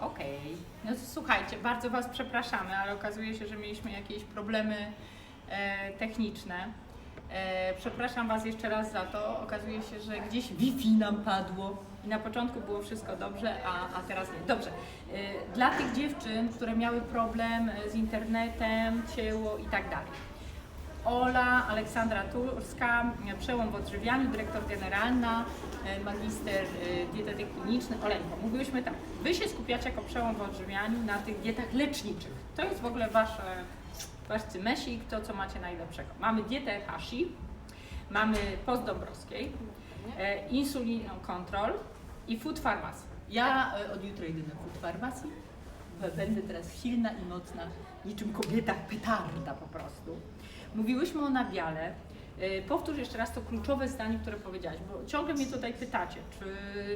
Okej. No to słuchajcie, bardzo Was przepraszamy, ale okazuje się, że mieliśmy jakieś problemy e, techniczne. E, przepraszam Was jeszcze raz za to. Okazuje się, że gdzieś Wi-Fi nam padło i na początku było wszystko dobrze, a, a teraz nie. Dobrze. E, dla tych dziewczyn, które miały problem z internetem, cięło i tak dalej. Ola Aleksandra Turska, przełom w odżywianiu, dyrektor generalna, e, magister e, dietetyk kliniczny. Oleńko, mówiłyśmy tak, Wy się skupiacie jako przełom w odżywianiu na tych dietach leczniczych. To jest w ogóle Wasze, Wasz cymesik, to co macie najlepszego. Mamy dietę Hashi, mamy post Dąbrowskiej, e, insulino control i food pharmacy. Ja od jutra idę na food pharmacy, b- będę teraz silna i mocna, niczym kobieta petarda po prostu. Mówiłyśmy o nabiale. E, Powtórz jeszcze raz to kluczowe zdanie, które powiedziałaś, bo ciągle mnie tutaj pytacie, czy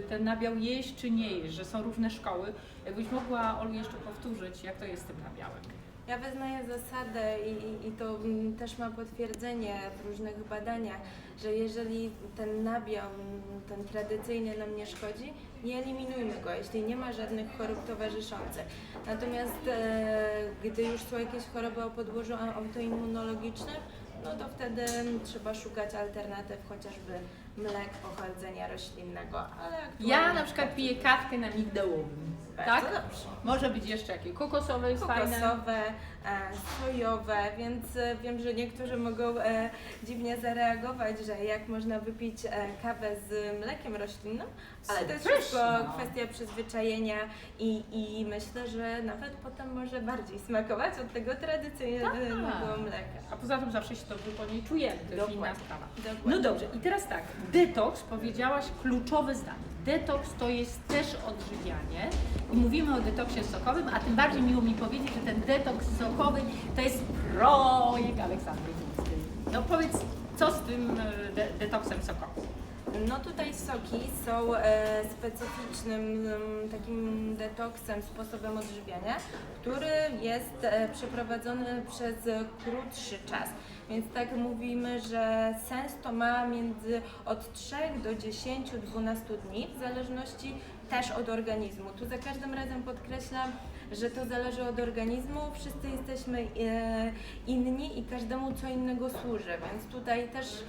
ten nabiał jeść, czy nie jeść, że są różne szkoły. Jakbyś mogła, Olu, jeszcze powtórzyć, jak to jest z tym nabiałem? Ja wyznaję zasadę i, i, i to mm, też ma potwierdzenie w różnych badaniach, że jeżeli ten nabiał, ten tradycyjny nam nie szkodzi, nie eliminujmy go, jeśli nie ma żadnych chorób towarzyszących. Natomiast e, gdy już są jakieś choroby o podłożu autoimmunologicznym, no to wtedy trzeba szukać alternatyw, chociażby mlek pochodzenia roślinnego, ale aktualnie... Ja na przykład piję kawkę na migdałowym, Bardzo tak? dobrze. Może być jeszcze jakieś kokosowe, jest fajne. kokosowe, e, sojowe, więc e, wiem, że niektórzy mogą e, dziwnie zareagować, że jak można wypić e, kawę z mlekiem roślinnym, ale to jest wszystko kwestia przyzwyczajenia i, i myślę, że nawet potem może bardziej smakować od tego tradycyjnego Tak. mleka. A poza tym zawsze się dobrze po niej czujemy, to jest inna Dokładnie. sprawa. Dokładnie. No dobrze, i teraz tak, detoks, powiedziałaś kluczowe zdanie. Detoks to jest też odżywianie i mówimy o detoksie sokowym, a tym bardziej miło mi powiedzieć, że ten detoks sokowy to jest projekt Aleksandry. No powiedz, co z tym e, de- detoksem sokowym? No tutaj soki są e, specyficznym em, takim detoksem, sposobem odżywiania, który jest e, przeprowadzony przez krótszy czas. Więc tak mówimy, że sens to ma między od 3 do 10, 12 dni, w zależności też od organizmu. Tu za każdym razem podkreślam, że to zależy od organizmu. Wszyscy jesteśmy e, inni i każdemu co innego służy, więc tutaj też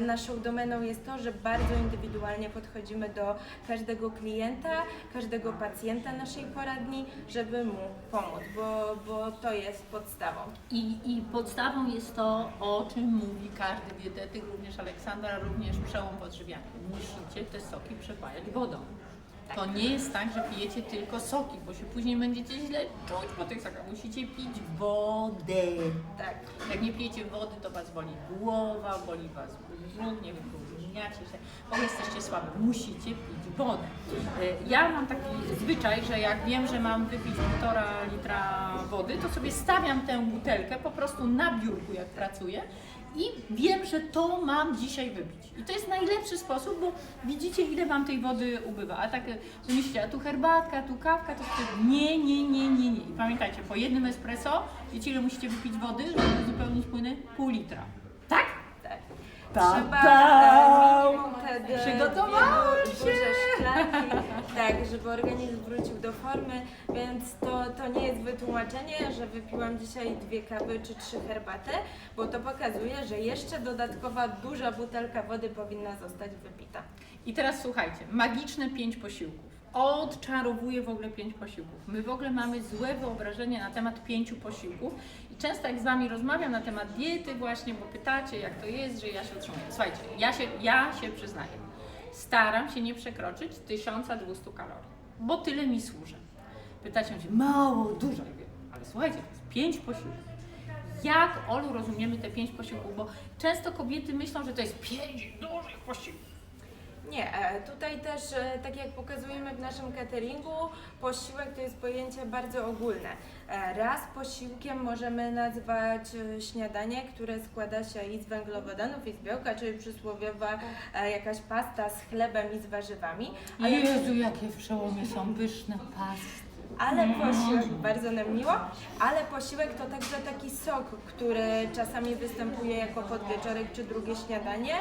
naszą domeną jest to, że bardzo indywidualnie podchodzimy do każdego klienta, każdego pacjenta naszej poradni, żeby mu pomóc, bo, bo to jest podstawą. I, I podstawą jest to, o czym mówi każdy dietetyk, również Aleksandra, również przełom w odżywianiu. Musicie te soki przepajać wodą. To nie jest tak, że pijecie tylko soki, bo się później będziecie źle czuć po tych sokach. Musicie pić wodę. Tak. Jak nie pijecie wody, to was boli głowa, boli was brzuch, nie wiem, wyróżniacie się, ogóle jesteście słabi. Musicie pić wodę. Y, Ja mam taki zwyczaj, że jak wiem, że mam wypić półtora litra wody, to sobie stawiam tę butelkę po prostu na biurku, jak pracuję i wiem, że to mam dzisiaj wypić. I to jest najlepszy sposób, bo widzicie, ile wam tej wody ubywa. A tak y, że myślicie, a tu herbatka, tu kawka, to wtedy nie, nie, nie, nie, nie. I pamiętajcie, po jednym espresso, wiecie ile musicie wypić wody, żeby uzupełnić płyny? Pół litra. Pa, Trzeba pa. e, minimum wtedy Przygotowałam duże szklanki, tak, żeby organizm wrócił do formy, więc to, to nie jest wytłumaczenie, że wypiłam dzisiaj dwie kawy czy trzy herbaty, bo to pokazuje, że jeszcze dodatkowa duża butelka wody powinna zostać wypita. I teraz słuchajcie, magiczne pięć posiłków. Odczarowuje w ogóle pięć posiłków. My w ogóle mamy złe wyobrażenie na temat pięciu posiłków i często jak z Wami rozmawiam na temat diety właśnie, bo pytacie jak to jest, że ja się utrzymuję. Słuchajcie, ja się, ja się przyznaję, staram się nie przekroczyć 1200 kalorii, bo tyle mi służy. Pytacie się, mało, dużo, ale słuchajcie, to jest pięć posiłków. Jak, Olu, rozumiemy te pięć posiłków? Bo często kobiety myślą, że to jest pięć dużych posiłków. Nie, e, tutaj też, e, tak jak pokazujemy w naszym cateringu, posiłek to jest pojęcie bardzo ogólne. E, Raz posiłkiem możemy nazwać śniadanie, które składa się i z węglowodanów, i z białka, czyli przysłowiowa jakaś pasta z chlebem i z warzywami. Jezu, jakie w przełomie są pyszne pasty. Ale Mm. posiłek, bardzo nam miło, ale posiłek to także taki sok, który czasami występuje jako podwieczorek czy drugie śniadanie.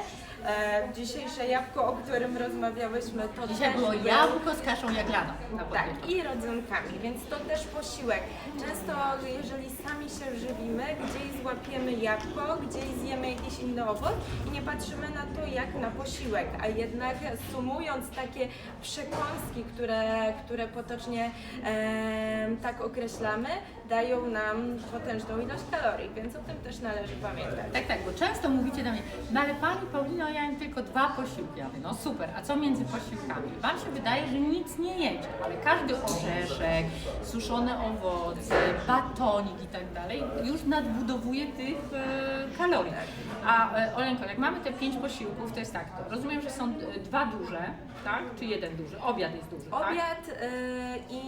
E, dzisiejsze jabłko, o którym rozmawiałyśmy, to Dzisiaj też było był- jabłko z kaszą jaglaną na tak, podwieczór. i rodzynkami, więc to też posiłek. Często, jeżeli sami się żywimy, gdzieś złapiemy jabłko, gdzieś zjemy jakiś inny owoc i nie patrzymy na to jak na posiłek, a jednak sumując takie przekąski, które, które potocznie em, tak określamy, dają nam potężną ilość kalorii, więc o tym też należy pamiętać. Tak, tak, bo często mówicie do mnie, no ale Pani Paulino, ja jem tylko dwa posiłki. Ja mówię, no super, a co między posiłkami? Wam się wydaje, że nic nie jecie, ale każdy orzeszek, suszone owoce, batonik i tak dalej już nadbudowuje tych e, kalorii. A e, Olenko, jak mamy te pięć posiłków, to jest tak, to rozumiem, że są e, dwa duże, tak? Czy jeden duży? Obiad jest duży, tak? Obiad y, i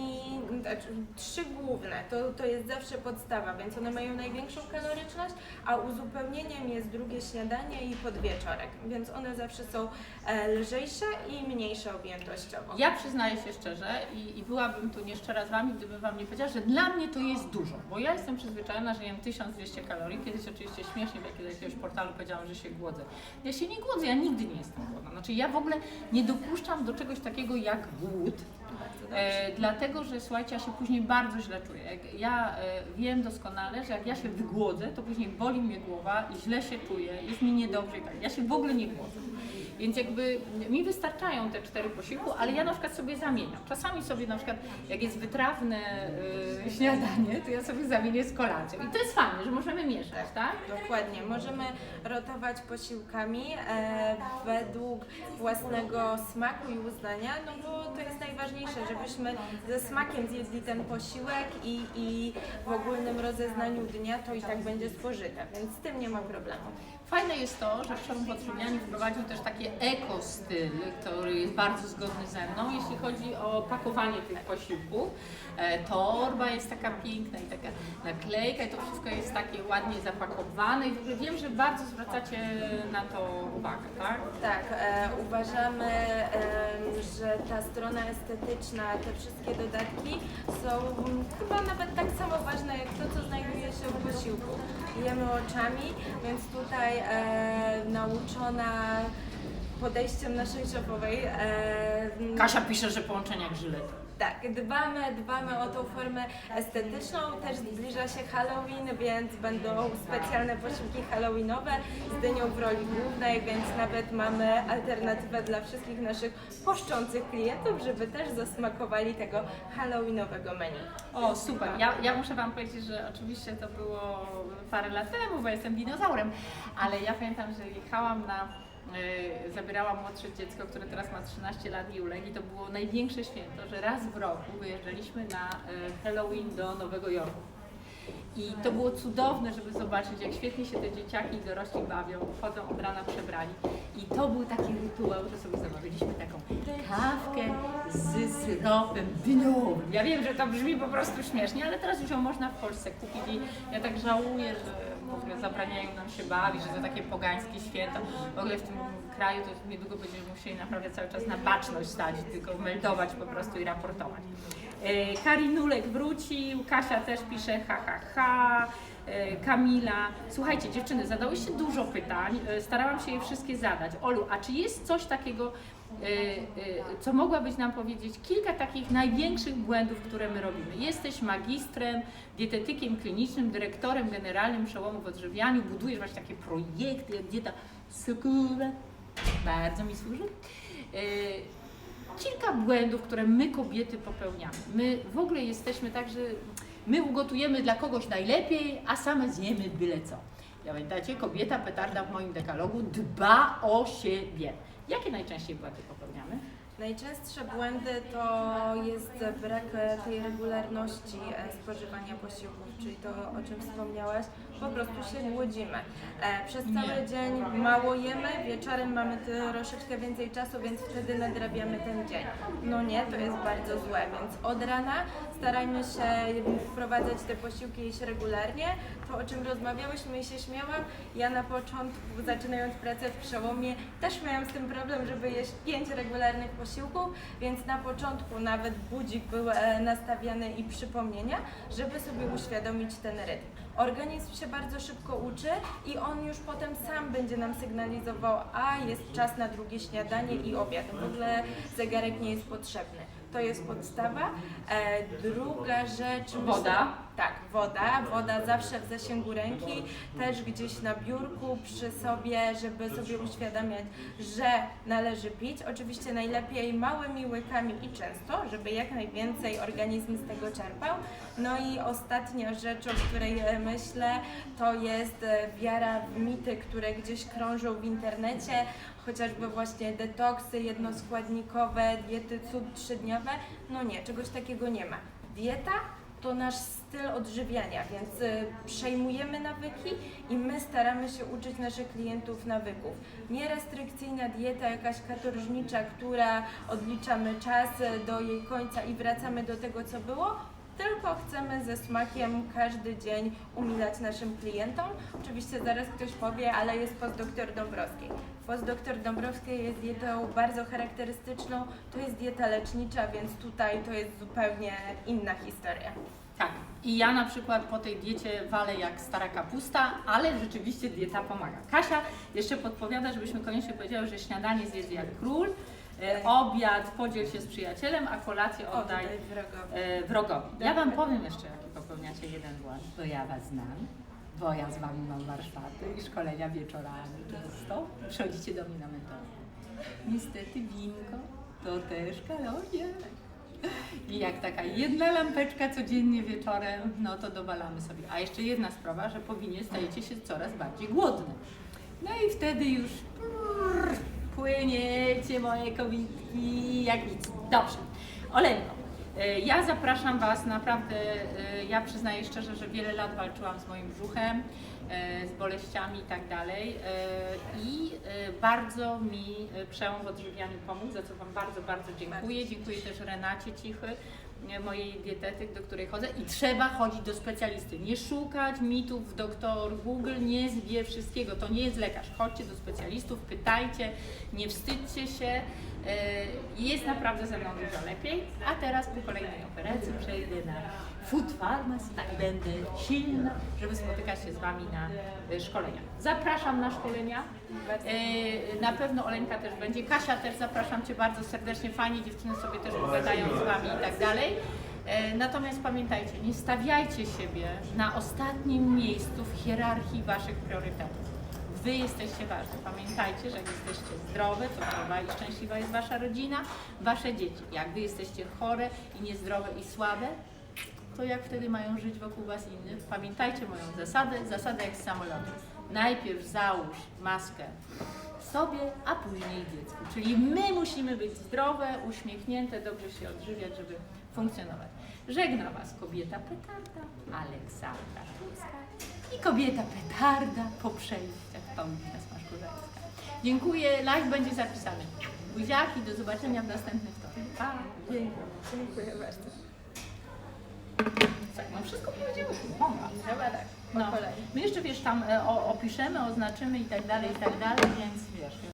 znaczy, trzy główne, to, to jest zawsze podstawa, więc one mają największą kaloryczność, a uzupełnieniem jest drugie śniadanie i podwieczorek, więc one zawsze są e, lżejsze i mniejsze objętościowo. Ja przyznaję się szczerze i, i byłabym tu nieszczera z Wami, gdybym Wam nie powiedziała, że dla mnie to jest dużo, bo ja jestem przyzwyczajona, że jem 1200 kalorii. Kiedyś oczywiście śmiesznie, jak do jakiegoś portalu powiedziałam, że się głodzę. Ja się nie głodzę, ja nigdy nie jestem głodna. Znaczy ja w ogóle nie dopuszczam do czegoś takiego jak głód. E, dlatego, że słuchajcie, ja się później bardzo źle czuję. Jak ja e, wiem doskonale, że jak ja się wygłodzę, to później boli mnie głowa i źle się czuję, jest mi niedobrze i tak. Ja się w ogóle nie głodzę. Więc jakby mi wystarczają te cztery posiłku, ale ja na przykład sobie zamieniam. Czasami sobie na przykład, jak jest wytrawne e, śniadanie, to ja sobie zamienię z kolacją. I to jest fajne, że możemy mieszać, tak? Dokładnie, możemy rotować posiłkami e, według własnego smaku i uznania, no bo to jest najważniejsze, żebyśmy ze smakiem zjedli ten posiłek i, i w ogólnym rozeznaniu dnia to i tak będzie spożyte, więc z tym nie ma problemu. Fajne jest to, że Przełom Podżywianie wprowadził też taki ekostyl, który jest bardzo zgodny ze mną, jeśli chodzi o pakowanie tych posiłków. E, torba jest taka piękna i taka naklejka i to wszystko jest takie ładnie zapakowane i wiem, że bardzo zwracacie na to uwagę, tak? Tak, e, uważamy, em, że ta strona estetyczna, te wszystkie dodatki są chyba nawet tak samo ważne jak to, co znajduje w posiłku. Jemy oczami, więc tutaj e, nauczona podejściem naszej szefowej. E, Kasia pisze, że połączenia jak żylet. Tak, dbamy, dbamy o tą formę estetyczną, też zbliża się Halloween, więc będą specjalne posiłki halloweenowe z dynią w roli głównej, więc nawet mamy alternatywę dla wszystkich naszych poszczących klientów, żeby też zasmakowali tego halloweenowego menu. O, super. Ja, ja muszę Wam powiedzieć, że oczywiście to było parę lat temu, bo jestem dinozaurem, ale ja pamiętam, że jechałam na, y, zabierałam młodsze dziecko, które teraz ma 13 lat i uległ i to było największe święto, że raz w roku wyjeżdżaliśmy na y, Halloween do Nowego Jorku. I to było cudowne, żeby zobaczyć, jak świetnie się te dzieciaki i dorośli bawią, chodzą od rana przebrani. I to był taki rytuał, że sobie zamawialiśmy taką kawkę z syropem dyniowym. Ja wiem, że to brzmi po prostu śmiesznie, ale teraz już ją można w Polsce kupić i ja tak żałuję, że w ogóle zabraniają nam się bawić, że to takie pogańskie święto. W ogóle w tym kraju to niedługo będziemy musieli naprawdę cały czas na baczność stać, tylko meldować po prostu i raportować. E, Karinulek wrócił, Kasia też pisze ha ha ha, e, Kamila. Słuchajcie dziewczyny, zadałyście dużo pytań, e, starałam się je wszystkie zadać. Olu, a czy jest coś takiego, co mogłabyś nam powiedzieć, kilka takich największych błędów, które my robimy? Jesteś magistrem, dietetykiem klinicznym, dyrektorem generalnym przełomu w odżywianiu, budujesz właśnie takie projekty jak dieta Sukura, bardzo mi służy. Kilka błędów, które my kobiety popełniamy. My w ogóle jesteśmy tak, że my ugotujemy dla kogoś najlepiej, a same zjemy byle co. Pamiętacie, kobieta petarda w moim dekalogu dba o siebie. Jakie najczęściej błędy popełniamy? Najczęstsze błędy to jest brak tej regularności e, spożywania posiłków, czyli to o czym wspomniałaś, po prostu się głodzimy. E, przez cały dzień mało jemy, wieczorem mamy troszeczkę więcej czasu, więc wtedy nadrabiamy ten dzień. No nie, to jest bardzo złe, więc od rana starajmy się wprowadzać te posiłki jeść regularnie. To o czym rozmawiałyśmy i się śmiałam, ja na początku zaczynając pracę w przełomie też miałam z tym problem, żeby jeść pięć regularnych posiłków, więc na początku nawet budzik był e, nastawiany i przypomnienia, żeby sobie uświadomić ten rytm. Organizm się bardzo szybko uczy i on już potem sam będzie nam sygnalizował, a jest czas na drugie śniadanie i obiad. W ogóle zegarek nie jest potrzebny. To jest podstawa. E, druga rzecz. Woda. Tak, woda. Woda zawsze w zasięgu ręki, też gdzieś na biurku, przy sobie, żeby sobie uświadamiać, że należy pić. Oczywiście najlepiej małymi łykami i często, żeby jak najwięcej organizm z tego czerpał. No i ostatnia rzecz, o której e, myślę, to jest e, wiara w mity, które gdzieś krążą w internecie, chociażby właśnie detoksy jednoskładnikowe, diety cud trzydniowe. No nie, czegoś takiego nie ma. Dieta to nasz styl odżywiania, więc y, przejmujemy nawyki i my staramy się uczyć naszych klientów nawyków. Nierestrykcyjna dieta, jakaś katorżnicza, która odliczamy czas do jej końca i wracamy do tego, co było, tylko chcemy ze smakiem każdy dzień umilać naszym klientom. Oczywiście zaraz ktoś powie, ale jest postdoktor Dąbrowskiej. Postdoktor Dąbrowskiej jest dietą bardzo charakterystyczną, to jest dieta lecznicza, więc tutaj to jest zupełnie inna historia. Tak. I ja na przykład po tej diecie walę jak stara kapusta, ale rzeczywiście dieta pomaga. Kasia jeszcze podpowiada, żebyśmy koniecznie powiedziały, że śniadanie zjedz jak król, e, obiad podziel się z przyjacielem, a kolację oddaj Oddaj wrogowi. e, wrogowi. Ja Wam powiem jeszcze, jaki popełniacie jeden błąd, bo ja Was znam, bo ja z Wami mam warsztaty i szkolenia wieczorami często. Przychodzicie do mnie na mentoring. Niestety winko to też kalorie. I jak taka jedna lampeczka codziennie wieczorem, no to dowalamy sobie. A jeszcze jedna sprawa, że po winie stajecie się coraz bardziej głodne. No i wtedy już prrr, płyniecie moje kowitki jak nic. Dobrze. Olenko, e, ja zapraszam Was naprawdę, e, ja przyznaję szczerze, że wiele lat walczyłam z moim brzuchem, e, z boleściami i tak dalej i bardzo mi przełom w odżywianiu pomógł, za co Wam bardzo, bardzo dziękuję. Dziękuję też Renacie Cichy, mojej dietetyk, do której chodzę i trzeba chodzić do specjalisty. Nie szukać mitów doktor Google, nie wie wszystkiego, to nie jest lekarz. Chodźcie do specjalistów, pytajcie, nie wstydźcie się. E, Jest naprawdę ze mną dużo lepiej, a teraz po kolejnej operacji przejdę na Food Pharmacy i będę silna, żeby spotykać się z Wami na szkoleniach. Zapraszam na szkolenia. E, Na pewno Oleńka też będzie, Kasia też zapraszam Cię bardzo serdecznie, fajnie dziewczyny sobie też pogadają z Wami i tak dalej. E, Natomiast pamiętajcie, nie stawiajcie siebie na ostatnim miejscu w hierarchii Waszych priorytetów. Wy jesteście ważni. Pamiętajcie, że jak jesteście zdrowe, to zdrowa i szczęśliwa jest Wasza rodzina, Wasze dzieci. Jak Wy jesteście chore i niezdrowe i słabe, to jak wtedy mają żyć wokół Was inni? Pamiętajcie moją zasadę, zasadę jak z. Najpierw załóż maskę sobie, a później dziecku. Czyli my musimy być zdrowe, uśmiechnięte, dobrze się odżywiać, żeby funkcjonować. Żegna Was kobieta petarda, Aleksandra Tuska i kobieta petarda po przejściach Paulina Smaszkowska. Dziękuję, live będzie zapisany. Buziaki, do zobaczenia w następnym wtorek. Pa! Dziękuję bardzo. Tak, no wszystko powiedziałyśmy. Chyba tak, No. My jeszcze wiesz, tam e, opiszemy, oznaczymy i tak dalej, i tak dalej, więc wiesz.